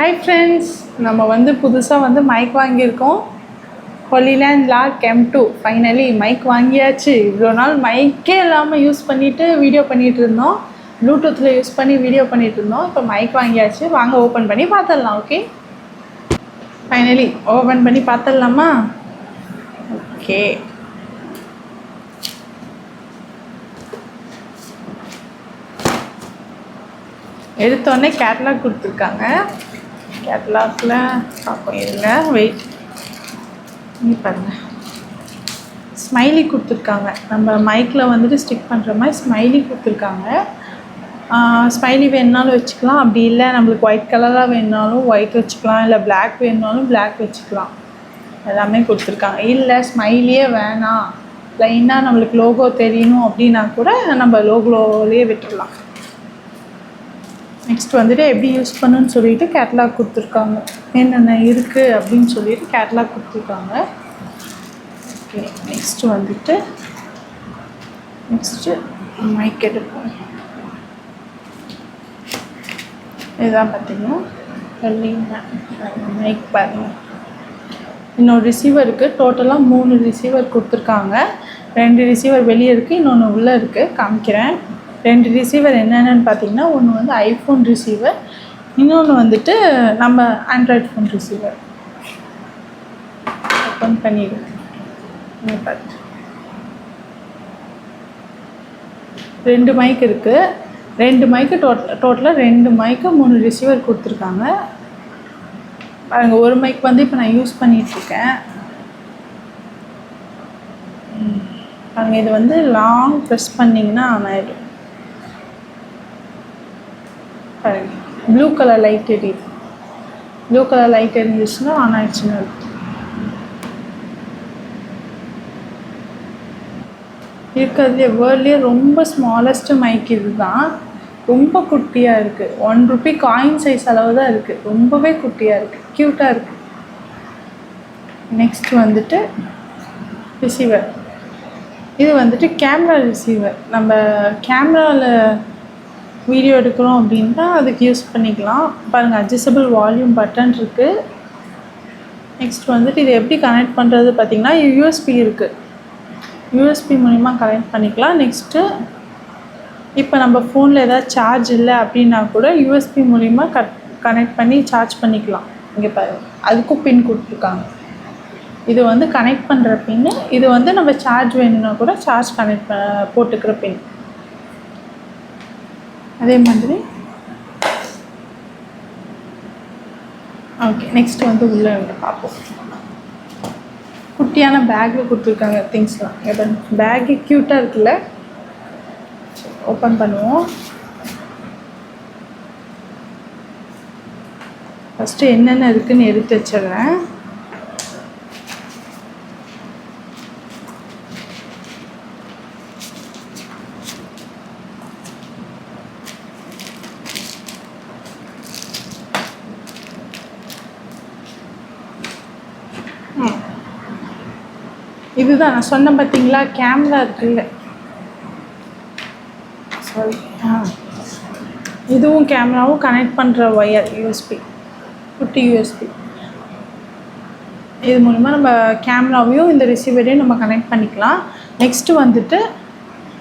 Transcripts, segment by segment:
Hi friends நம்ம வந்து புதுசாக வந்து மைக் வாங்கியிருக்கோம். Hollyland Lark M two finally mic வாங்கியாச்சு. இவ்வளோ நாள் மைக்கே இல்லாமல் யூஸ் பண்ணிவிட்டு வீடியோ பண்ணிகிட்டு இருந்தோம். ப்ளூடூத்தில் யூஸ் பண்ணி வீடியோ பண்ணிகிட்டு இருந்தோம். இப்போ மைக் வாங்கியாச்சு. வாங்க ஓப்பன் பண்ணி பார்த்துடலாம் ஓகே ஃபைனலி ஓப்பன் பண்ணி பார்த்துடலாமா ஓகே எடுத்தோடனே கேட்லாக் கொடுத்துருக்காங்க. கேட்லாகில் பார்ப்போம் இருங்க வெயிட் நீ பாருங்க. ஸ்மைலி கொடுத்துருக்காங்க. நம்ம மைக்கில் வந்துட்டு ஸ்டிக் பண்ணுற மாதிரி ஸ்மைலி கொடுத்துருக்காங்க. ஸ்மைலி வேணுனாலும் வச்சுக்கலாம். அப்படி இல்லை நம்மளுக்கு ஒயிட் கலராக வேணுனாலும் ஒயிட் வச்சுக்கலாம். இல்லை பிளாக் வேணுனாலும் பிளாக் வச்சுக்கலாம். எல்லாமே கொடுத்துருக்காங்க. இல்லை ஸ்மைலியே வேணாம். ப்ளைனாக நம்மளுக்கு லோகோ தெரியணும் அப்படின்னா கூட நம்ம லோகோலேயே விட்டுடலாம். நெக்ஸ்ட் வந்துட்டு எப்படி யூஸ் பண்ணுன்னு சொல்லிட்டு கேட்லாக் கொடுத்துருக்காங்க. என்னென்ன இருக்குது அப்படின்னு சொல்லிட்டு கேட்லாக் கொடுத்துருக்காங்க. ஓகே நெக்ஸ்ட் வந்துட்டு நெக்ஸ்ட்டு மைக் எடுப்போம். இதுதான் பார்த்தீங்கன்னா மைக் பாருங்கள் இன்னொரு ரிசீவர் இருக்குது டோட்டலாக மூணு ரிசீவர் கொடுத்துருக்காங்க. ரெண்டு ரிசீவர் வெளியே இருக்குது இன்னொன்று உள்ளே இருக்குது காமிக்கிறேன். ரெண்டு ரிசீவர் என்னென்னு பார்த்தீங்கன்னா ஒன்று வந்து ஐஃபோன் ரிசீவர் இன்னொன்று வந்துட்டு நம்ம ஆண்ட்ராய்ட் ஃபோன் ரிசீவர் ஓப்பன் பண்ணிடுங்க இங்க ரெண்டு மைக் இருக்குது ரெண்டு மைக்கு டோட் டோட்டலாக ரெண்டு மைக்கு மூணு ரிசீவர் கொடுத்துருக்காங்க. பாருங்க ஒரு மைக் வந்து இப்போ நான் யூஸ் பண்ணிகிட்ருக்கேன் பாருங்கள் இது வந்து லாங் ப்ரெஸ் பண்ணிங்கன்னா ஆன் ஆகிடும் ப்ளூ கலர் லைட் எரியுது ப்ளூ கலர் லைட் எரிஞ்சிச்சுன்னா ஆன் ஆயிடுச்சுன்னு இருக்கிறதுலே வேர்ல்ட்லேயே ரொம்ப ஸ்மாலஸ்ட் மைக் இது தான் ரொம்ப குட்டியாக இருக்குது ஒன் ருபி காயின் சைஸ் அளவு தான் இருக்குது ரொம்பவே குட்டியாக இருக்குது க்யூட்டாக இருக்குது நெக்ஸ்ட் வந்துட்டு ரிசீவர் இது வந்துட்டு கேமரா ரிசீவர் நம்ம கேமராவில் வீடியோ எடுக்கிறோம் அப்படின்னா அதுக்கு யூஸ் பண்ணிக்கலாம். பாருங்கள் அட்ஜஸ்டபிள் வால்யூம் பட்டன் இருக்குது நெக்ஸ்ட் வந்துட்டு இது எப்படி கனெக்ட் பண்ணுறது பார்த்தீங்கன்னா யூஎஸ்பி இருக்குது யூஎஸ்பி மூலிமா கனெக்ட் பண்ணிக்கலாம். நெக்ஸ்ட்டு இப்போ நம்ம ஃபோனில் ஏதாவது சார்ஜ் இல்லை அப்படின்னா கூட யூஎஸ்பி மூலிமா கட் கனெக்ட் பண்ணி சார்ஜ் பண்ணிக்கலாம். இங்கே பாரு அதுக்கும் பின் கொடுத்துருக்காங்க. இது வந்து கனெக்ட் பண்ணுற பின்னு இது வந்து நம்ம சார்ஜ் வேணும்னா கூட சார்ஜ் கனெக்ட் ப போட்டுக்கிற பின் அதே மாதிரி. ஓகே நெக்ஸ்ட் வந்து உள்ளே வந்து பார்ப்போம். குட்டியான பேக்கில் கொடுத்துருக்காங்க திங்ஸ்லாம் பேக்கு க்யூட்டாக இருக்குல்ல? ஓப்பன் பண்ணுவோம். ஃபஸ்ட்டு என்னென்ன இருக்குதுன்னு எடுத்து வச்சிடுறேன். இதுதான் நான் சொன்னேன் பார்த்தீங்களா கேமரா இருக்குல்ல சாரி ஆ. இதுவும் கேமராவும் கனெக்ட் பண்ணுற ஒயர் யூஎஸ்பி குட்டி யூஎஸ்பி இது மூலிமா நம்ம கேமராவையும் இந்த ரிசீவரையும் நம்ம கனெக்ட் பண்ணிக்கலாம். நெக்ஸ்ட்டு வந்துட்டு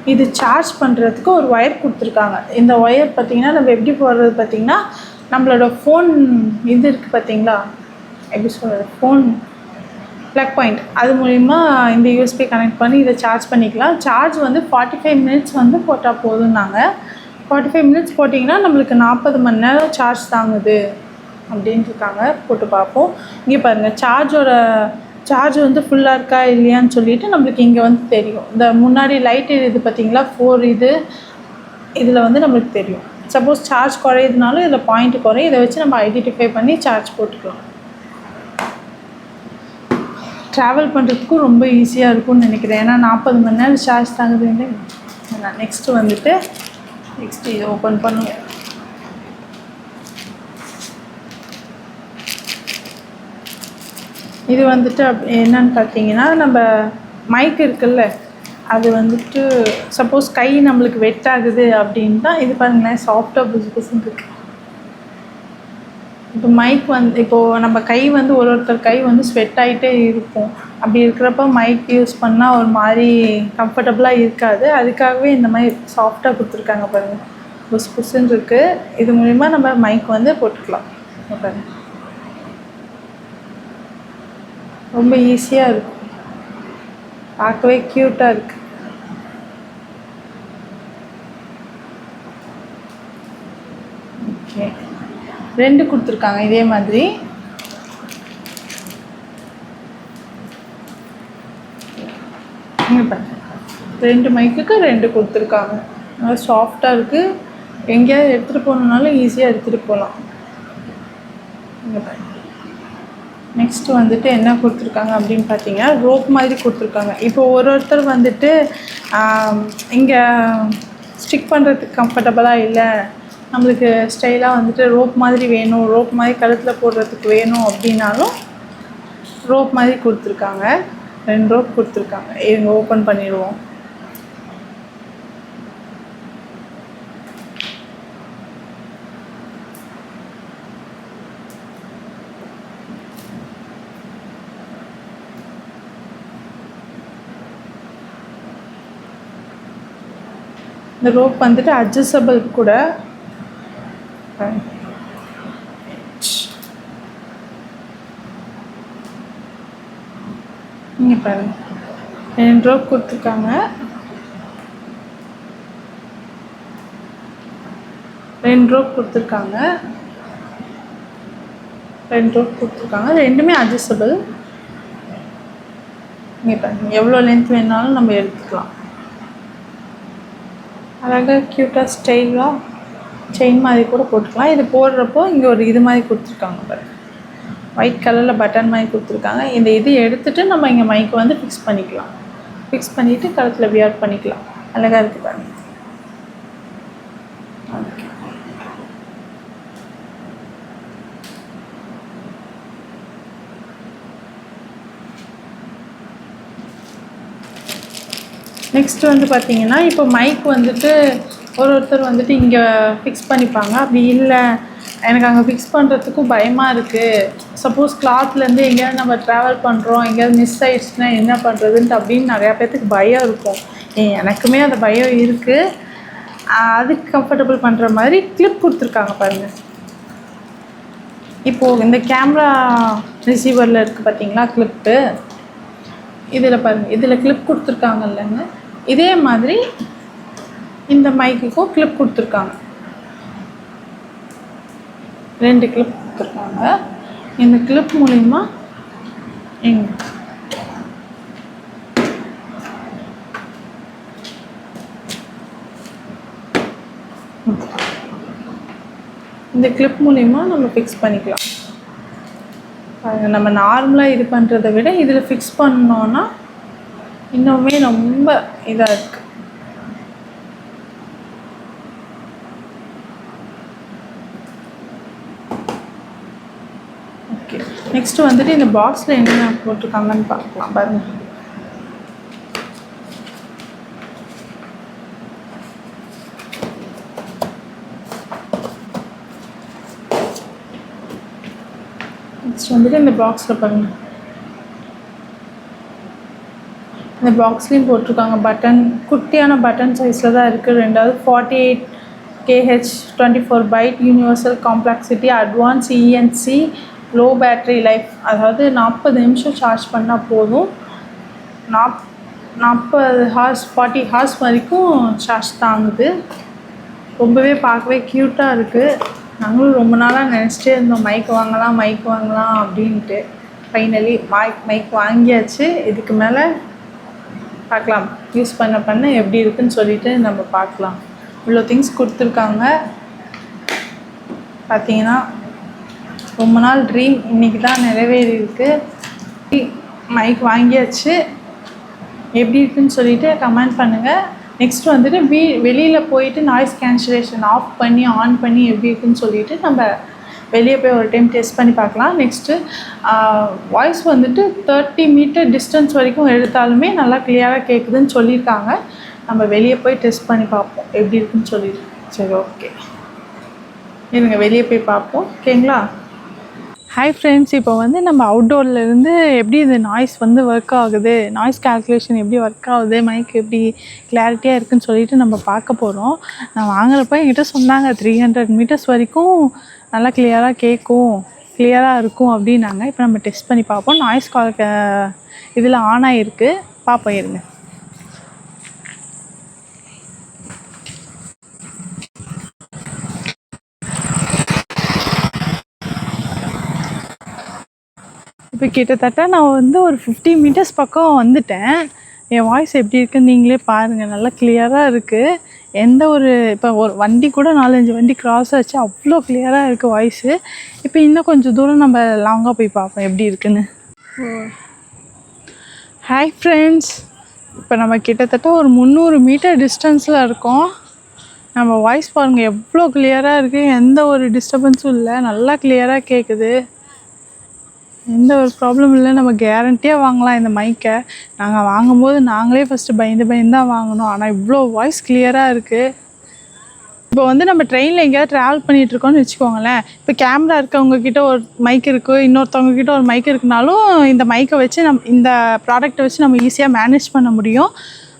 இது சார்ஜ் பண்ணுறதுக்கு ஒரு ஒயர் கொடுத்துருக்காங்க. இந்த ஒயர் பார்த்திங்கன்னா நம்ம எப்படி போடுறது பார்த்திங்கன்னா நம்மளோட ஃபோன் இது இருக்குது பார்த்திங்களா எப்படி சொல்கிறது ஃபோன் ப்ளக் பாயிண்ட் அது மூலிமா இந்த யூஎஸ்பி கனெக்ட் பண்ணி இதை சார்ஜ் பண்ணிக்கலாம். சார்ஜ் வந்து ஃபார்ட்டி ஃபைவ் மினிட்ஸ் வந்து போட்டால் போதும்னாங்க ஃபார்ட்டி ஃபைவ் மினிட்ஸ் போட்டிங்கன்னா நம்மளுக்கு நாற்பது மணி நேரம் சார்ஜ் தாங்குது அப்படின்ட்டு இருக்காங்க. போட்டு பார்ப்போம். இங்கே பாருங்கள் சார்ஜோட சார்ஜ் வந்து ஃபுல்லாக இருக்கா இல்லையான்னு சொல்லிட்டு நம்மளுக்கு இங்கே வந்து தெரியும். இந்த முன்னாடி லைட் இது பார்த்திங்களா? ஃபோர் இது இதில் வந்து நம்மளுக்கு தெரியும். சப்போஸ் சார்ஜ் குறையுதுனாலும் இதில் பாயிண்ட் குறையும். இதை வச்சு நம்ம ஐடென்டிஃபை பண்ணி சார்ஜ் போட்டுக்கலாம். ட்ராவல் பண்ணுறதுக்கும் ரொம்ப ஈஸியாக இருக்கும்னு நினைக்கிறேன். ஏன்னா நாற்பது மணி நேரம் சார்ஜ் தாங்குது நான் நெக்ஸ்ட்டு வந்துட்டு நெக்ஸ்ட்டு இதை ஓப்பன் பண்ணுவோம். இது வந்துட்டு அப் என்னன்னு பார்த்தீங்கன்னா நம்ம மைக் இருக்குல்ல அது வந்துட்டு சப்போஸ் கை நம்மளுக்கு வெட் ஆகுது அப்படின்னா இது பாருங்களேன் சாஃப்டாக புசு புசுன்னு இப்போ மைக் வந்து இப்போது நம்ம கை வந்து ஒரு ஒருத்தர் கை வந்து ஸ்வெட் ஆகிட்டே இருக்கும். அப்படி இருக்கிறப்ப மைக் யூஸ் பண்ணால் ஒரு மாதிரி கம்ஃபர்டபுளாக இருக்காது. அதுக்காகவே இந்த மாதிரி சாஃப்டாக கொடுத்துருக்காங்க பாருங்கள் புஸ் புஸ்ன்னு இருக்குது இது மூலிமா நம்ம மைக் வந்து போட்டுக்கலாம். பாருங்கள் ரொம்ப ஈஸியாக இருக்கும். பார்க்கவே க்யூட்டாக இருக்குது ஓகே ரெண்டு கொடுத்துருக்காங்க இதே மாதிரி. ரெண்டு மைக்குக்கு ரெண்டு கொடுத்துருக்காங்க. நல்லா சாஃப்டாக இருக்குது எங்கேயாவது எடுத்துகிட்டு போகணுன்னாலும் ஈஸியாக எடுத்துகிட்டு போகலாம். நெக்ஸ்ட்டு நெக்ஸ்ட் வந்துட்டு என்ன கொடுத்துருக்காங்க அப்படின்னு பார்த்தீங்கன்னா ரோப் மாதிரி கொடுத்துருக்காங்க. இப்போ ஒரு ஒருத்தர் வந்துட்டு இங்கே ஸ்டிக் பண்ணுறதுக்கு கம்ஃபர்டபுளாக இல்லை நம்மளுக்கு ஸ்டைலாக வந்துட்டு ரோப் மாதிரி வேணும் ரோப் மாதிரி கழுத்தில் போடுறதுக்கு வேணும் அப்படின்னாலும் ரோப் மாதிரி கொடுத்துருக்காங்க. ரெண்டு ரோப் கொடுத்துருக்காங்க. இவங்க ஓப்பன் பண்ணிடுவோம். இந்த ரோப் வந்துட்டு அட்ஜஸ்டபிள் கூட இங்கே பாருங்க ரெண்டு ரூபா கொடுத்துருக்காங்க. ரெண்டு ரூபா கொடுத்துருக்காங்க. ரெண்டு ரூபா கொடுத்துருக்காங்க. ரெண்டுமே அட்ஜஸ்டபிள் இங்கே பாருங்க எவ்வளோ லென்த் வேணாலும் நம்ம எடுத்துக்கலாம். அழகாக க்யூட்டாக ஸ்டைலாக செயின் மாதிரி கூட போட்டுக்கலாம். இது போடுறப்போ இங்கே ஒரு இது மாதிரி கொடுத்துருக்காங்க பாருங்கள் ஒயிட் கலரில் பட்டன் மாதிரி கொடுத்துருக்காங்க. இந்த இது எடுத்துட்டு நம்ம இங்கே மைக்கு வந்து ஃபிக்ஸ் பண்ணிக்கலாம். ஃபிக்ஸ் பண்ணிவிட்டு கழுத்தில் வியர் பண்ணிக்கலாம். அழகாக இருக்குது பாருங்க. ஓகே நெக்ஸ்ட் வந்து பார்த்தீங்கன்னா இப்போ மைக் வந்துட்டு ஒரு ஒருத்தர் வந்துட்டு இங்கே ஃபிக்ஸ் பண்ணிப்பாங்க. அப்படி இல்லை. எனக்கு அங்கே ஃபிக்ஸ் பண்ணுறதுக்கும் பயமாக இருக்குது சப்போஸ் கிளாத்லேருந்து எங்கேயாவது நம்ம ட்ராவல் பண்ணுறோம் எங்கேயாவது மிஸ் ஆயிடுச்சுன்னா என்ன பண்ணுறதுன்ட்டு அப்படின்னு நிறையா பேர்த்துக்கு பயம் இருக்கும். எனக்குமே அந்த பயம் இருக்குது அதுக்கு கம்ஃபர்டபுள் பண்ணுற மாதிரி கிளிப் கொடுத்துருக்காங்க பாருங்கள் இப்போது இந்த கேமரா ரிசீவரில் இருக்குது பார்த்தீங்களா கிளிப்பு இதில் பாருங்கள் இதில் கிளிப் கொடுத்துருக்காங்க இல்லைங்க. இதே மாதிரி இந்த மைக்குக்கும் கிளிப் கொடுத்துருக்காங்க. ரெண்டு கிளிப் கொடுத்துருக்காங்க. இந்த கிளிப் மூலிமா எங்க இந்த கிளிப் மூலிமா நம்ம ஃபிக்ஸ் பண்ணிக்கலாம். நம்ம நார்மலாக இது பண்ணுறதை விட இதில் ஃபிக்ஸ் பண்ணோன்னா இன்னுமே ரொம்ப இதாக இருக்குது நெக்ஸ்ட்டு நெக்ஸ்ட் வந்துட்டு இந்த பாக்ஸில் என்னென்ன போட்டிருக்காங்கன்னு பார்க்கலாம் பாருங்க. நெக்ஸ்ட் வந்துட்டு இந்த பாக்ஸில் பாருங்க. இந்த பாக்ஸ்லேயும் போட்டிருக்காங்க. பட்டன் குட்டியான பட்டன் சைஸில் தான் இருக்குது ரெண்டாவது forty eight KH twenty four byte universal complexity advance ENC low battery life அதாவது நாற்பது நிமிஷம் சார்ஜ் பண்ணால் போதும். நாப் நாற்பது ஹார்ஸ் ஃபார்ட்டி ஹார்ஸ் வரைக்கும் சார்ஜ் தாங்குது. ரொம்பவே பார்க்கவே க்யூட்டாக இருக்குது நாங்களும் ரொம்ப நாளாக நினச்சிட்டே இருந்தோம். மைக் வாங்கலாம் மைக் வாங்கலாம் அப்படின்ட்டு. ஃபைனலி மைக் மைக் வாங்கியாச்சு. இதுக்கு மேலே பார்க்கலாம். யூஸ் பண்ண பண்ண எப்படி இருக்குன்னு சொல்லிட்டு நம்ம பார்க்கலாம். இவ்வளோ திங்ஸ் கொடுத்துருக்காங்க. பார்த்தீங்கன்னா ரொம்ப நாள் ட்ரீம் இன்றைக்கி தான் நிறைவேறி இருக்குது மைக் வாங்கியாச்சு. எப்படி இருக்குன்னு சொல்லிட்டு கமெண்ட் பண்ணுங்கள் நெக்ஸ்ட் வந்துட்டு வீ வெளியில் போயிட்டு நாய்ஸ் கேன்சலேஷன் ஆஃப் பண்ணி ஆன் பண்ணி எப்படி இருக்குன்னு சொல்லிட்டு நம்ம வெளியே போய் ஒரு டைம் டெஸ்ட் பண்ணி பார்க்கலாம். நெக்ஸ்ட்டு வாய்ஸ் வந்துட்டு தேர்ட்டி மீட்டர் டிஸ்டன்ஸ் வரைக்கும் எடுத்தாலுமே நல்லா கிளியராக கேட்குதுன்னு சொல்லியிருக்காங்க. நம்ம வெளியே போய் டெஸ்ட் பண்ணி பார்ப்போம். எப்படி இருக்குன்னு சொல்லிட்டு. சரி ஓகே இருங்க வெளியே போய் பார்ப்போம். ஓகேங்களா? ஹாய் ஃப்ரெண்ட்ஸ் இப்போ வந்து நம்ம அவுட்டோர்லேருந்து எப்படி இது நாய்ஸ் வந்து ஒர்க் ஆகுது? நாய்ஸ் கால்குலேஷன் எப்படி ஒர்க் ஆகுது? மைக் எப்படி கிளாரிட்டியாக இருக்குன்னு சொல்லிட்டு நம்ம பார்க்க போகிறோம் நான் வாங்குறப்ப என்கிட்ட சொன்னாங்க த்ரீ ஹண்ட்ரட் மீட்டர்ஸ் வரைக்கும் நல்லா கிளியராக கேட்கும் கிளியராக இருக்கும் அப்படின்னாங்க. இப்போ நம்ம டெஸ்ட் பண்ணி பார்ப்போம். நாய்ஸ் கால் இதில் ஆன் ஆகிருக்கு பார்ப்போம் இருங்க. இப்போ கிட்டத்தட்ட நான் வந்து ஒரு ஃபிஃப்டி மீட்டர்ஸ் பக்கம் வந்துட்டேன். என் வாய்ஸ் எப்படி இருக்குன்னு நீங்களே பாருங்கள் நல்லா கிளியராக இருக்குது எந்த ஒரு இப்போ ஒரு வண்டி கூட நாலஞ்சு வண்டி கிராஸ் ஆச்சு. அவ்வளோ கிளியராக இருக்குது வாய்ஸு இப்போ இன்னும் கொஞ்சம் தூரம் நம்ம லாங்காக போய் பார்ப்போம் எப்படி இருக்குன்னு. ஹாய் ஃப்ரெண்ட்ஸ் இப்போ நம்ம கிட்டத்தட்ட ஒரு முந்நூறு மீட்டர் டிஸ்டன்ஸில் இருக்கோம். நம்ம வாய்ஸ் பாருங்கள் எவ்வளோ கிளியராக இருக்குது எந்த ஒரு டிஸ்டர்பன்ஸும் இல்லை. நல்லா கிளியராக கேட்குது எந்த ஒரு ப்ராப்ளம் இல்லை. நம்ம கேரண்டியாக வாங்கலாம் இந்த மைக்கை நாங்கள் வாங்கும்போது நாங்களே ஃபஸ்ட்டு பயந்து பயந்து தான் வாங்கினோம் ஆனால் இவ்வளோ வாய்ஸ் கிளியராக இருக்குது இப்போ வந்து நம்ம ட்ரெயினில் எங்கேயாவது ட்ராவல் பண்ணிகிட்ருக்கோன்னு வச்சுக்கோங்களேன். இப்போ கேமரா இருக்கவங்க கிட்ட ஒரு மைக் இருக்குது இன்னொருத்தவங்க கிட்ட ஒரு மைக் இருக்குனாலும் இந்த மைக்கை வச்சு நம் இந்த ப்ராடக்ட்டை வச்சு நம்ம ஈஸியாக மேனேஜ் பண்ண முடியும்.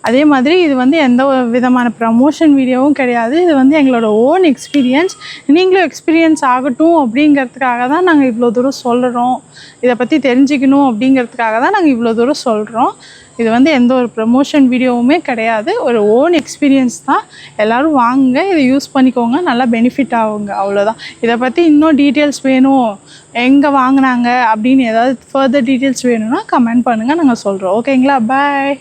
அதே மாதிரி இது வந்து எந்த ஒரு விதமான ப்ரமோஷன் வீடியோவும் கிடையாது. இது வந்து எங்களோட ஓன் எக்ஸ்பீரியன்ஸ் நீங்களும் எக்ஸ்பீரியன்ஸ் ஆகட்டும் அப்படிங்கிறதுக்காக தான் நாங்கள் இவ்வளோ தூரம் சொல்கிறோம் இதை பற்றி தெரிஞ்சுக்கணும் அப்படிங்கிறதுக்காக தான் நாங்கள் இவ்வளோ தூரம் சொல்கிறோம் இது வந்து எந்த ஒரு ப்ரமோஷன் வீடியோவுமே கிடையாது. ஒரு ஓன் எக்ஸ்பீரியன்ஸ் தான். எல்லோரும் வாங்குங்க இதை யூஸ் பண்ணிக்கோங்க. நல்லா பெனிஃபிட் ஆகுங்க. அவ்வளோதான் இதை பற்றி இன்னும் டீட்டெயில்ஸ் வேணும். எங்கே வாங்கினாங்க அப்படின்னு ஏதாவது ஃபர்தர் டீட்டெயில்ஸ் வேணும்னா கமெண்ட் பண்ணுங்கள் நாங்கள் சொல்கிறோம் ஓகேங்களா பாய்